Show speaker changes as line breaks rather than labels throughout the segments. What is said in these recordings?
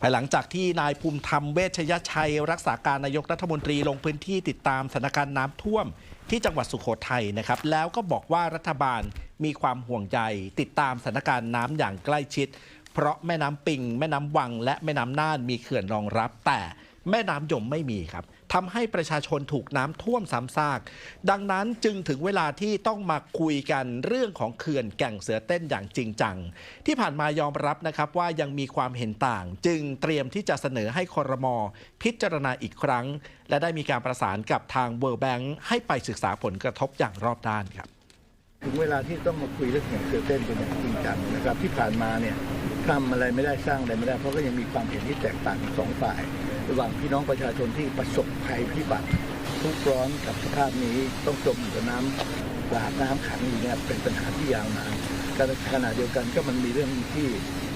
ภายหลังจากที่นายภูมิธรรมเวชยชัย รักษาการนายกรัฐมนตรีลงพื้นที่ติดตามสถานการณ์น้ำท่วมที่จังหวัดสุโขทัยนะครับ แล้วก็บอกว่ารัฐบาลมีความห่วงใยติดตามสถานการณ์น้ำอย่างใกล้ชิด เพราะแม่น้ำปิง แม่น้ำวัง และแม่น้ำน่านมีเขื่อนรองรับ แต่แม่น้ำยมไม่มีครับ ทำให้ประชาชนถูกน้ำท่วมซ้ำซาก ดังนั้นจึงถึงเวลาที่ต้องมาคุยกันเรื่องของเขื่อนแก่งเสือเต้นอย่างจริงจัง ที่ผ่านมายอมรับนะครับว่ายังมีความเห็นต่าง จึงเตรียมที่จะเสนอให้คอรมอพิจารณาอีกครั้ง และได้มีการประสานกับทางเวิร์แบงค์ให้ไปศึกษาผลกระทบอย่างรอบด้านครับ
ถึงเวลาที่ต้องมาคุยเรื่องอย่งเสือเต้นเป็นอย่างจริงจังนะครับที่ผ่านมาเนี่ยทำอะไรไม่ได้สร้างอะไรไม่ได้ เพราะก็ยังมีความเห็นที่แตกต่างสองฝ่าย ระหว่างพี่น้องประชาชนที่ประสบภัยพิบัติทุกข์ร้อนกับสภาพนี้ต้องจมอยู่กับน้ำหลากน้ำขังอยู่เนี่ยเป็นปัญหาที่ยาวนานขณะเดียวกันก็มันมีเรื่องที่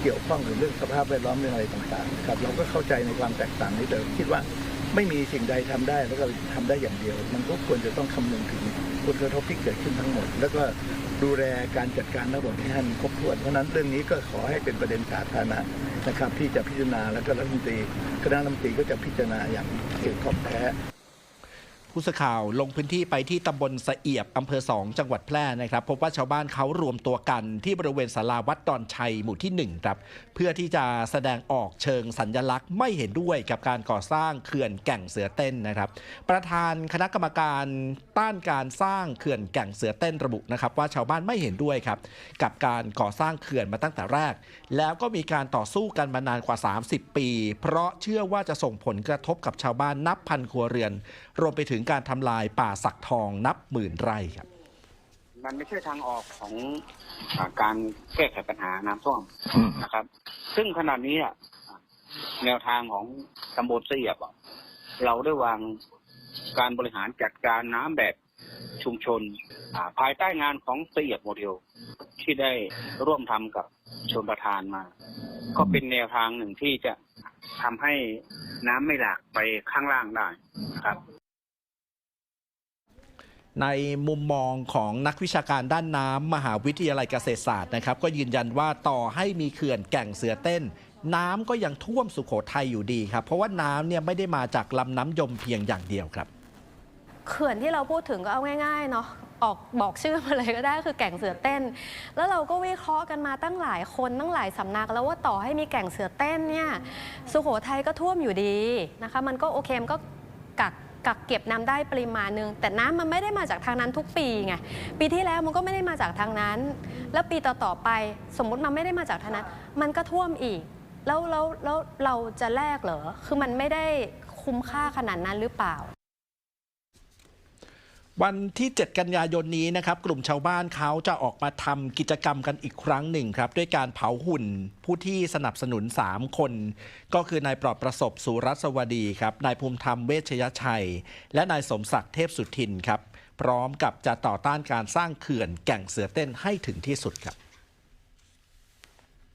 เกี่ยวข้องกับเรื่องสภาพแวดล้อมเรื่องอะไรต่างๆครับเราก็เข้าใจในความแตกต่างนี้แต่คิดว่าไม่มีสิ่งใดทำได้แล้วก็ทำได้อย่างเดียว มันก็ควรจะต้องคำนึงถึง ผลกระทบที่เกิดขึ้นทั้งหมด แล้วก็ดูแลการจัดการทั้งหมดให้ท่านครบถ้วนเพราะฉะนั้นเรื่องนี้ก็ขอให้เป็นประเด็นสาธารณะนะครับ ที่จะพิจารณาแล้วก็รัฐมนตรีคณะรัฐมนตรีก็จะพิจารณาอย่างเกี่ยวข้องแท้
ผู้สื่อข่าวลงพื้นที่ไปที่ตำบลสะเอียบอำเภอ2จังหวัดแพร่นะครับ พบว่าชาวบ้านเขารวมตัวกันที่บริเวณศาลาวัดดอนชัยหมู่ที่ 1 ครับ เพื่อที่จะแสดงออกเชิงสัญญลักษณ์ไม่เห็นด้วยกับการก่อสร้างเขื่อนแก่งเสือเต้นนะครับ ประธานคณะกรรมการต้านการสร้างเขื่อนแก่งเสือเต้นระบุนะครับ ว่าชาวบ้านไม่เห็นด้วยครับกับการก่อสร้างเขื่อนมาตั้งแต่แรก แล้วก็มีการต่อสู้กันมานานกว่า 30 ปี เพราะเชื่อว่าจะส่งผลกระทบกับชาวบ้านนับพันครัวเรือน รวมไปถึงการทำลายป่าสักทองนับหมื่นไร่ครับ
มันไม่ใช่ทางออกของอาการแก้ไขปัญหาน้ำท่วมนะครับ ซึ่งขณะนี้อะแนวทางของตำบลเสียบอะเราได้วางการบริหารจัดการน้ำแบบชุมชนอ่าภายใต้งานของเสียบโมเดลที่ได้ร่วมทำกับชนประทานมา ก็เป็นแนวทางหนึ่งที่จะทำให้น้ำไม่หลากไปข้างล่างได้นะครับ
ในมุมมองของนักวิชาการด้านน้ำมหาวิทยาลัยเกษตรศาสตร์นะครับ ก็ยืนยันว่าต่อให้มีเขื่อนแก่งเสือเต้น น้ำก็ยังท่วมสุโขทัยอยู่ดีครับ เพราะว่าน้ำเนี่ยไม่ได้มาจากลำน้ำยมเพียงอย่างเดียวครับ
เขื่อนที่เราพูดถึงก็เอาง่ายๆเนาะออกบอกชื่อมาเลยก็ได้คือแก่งเสือเต้น แล้วเราก็วิเคราะห์กันมาตั้งหลายคนตั้งหลายสำนัก แล้วว่าต่อให้มีแก่งเสือเต้นเนี่ยสุโขทัยก็ท่วมอยู่ดีนะคะ มันก็โอเคมันก็กัก กักเก็บน้ำได้ปริมาณหนึ่งแต่น้ำมันไม่ได้มาจากทางนั้นทุกปีไงปีที่แล้วมันก็ไม่ได้มาจากทางนั้น แล้วปีต่อๆไปสมมุติมันไม่ได้มาจากทางนั้น มันก็ท่วมอีก แล้วแล้วแล้วเราจะแลกเหรอคือมันไม่ได้คุ้มค่าขนาดนั้นหรือเปล่า
วันที่ 7 กันยายนนี้นะครับ กลุ่มชาวบ้านเขาจะออกมาทำกิจกรรมกันอีกครั้งหนึ่งครับ ด้วยการเผาหุ่นผู้ที่สนับสนุน 3 คน ก็คือนายปลอดประสบสุรัสวดีครับนายภูมิธรรมเวชยชัย และนายสมศักดิ์เทพสุทินครับ พร้อมกับจะต่อต้านการสร้างเขื่อนแก่งเสือเต้นให้ถึงที่สุดครับ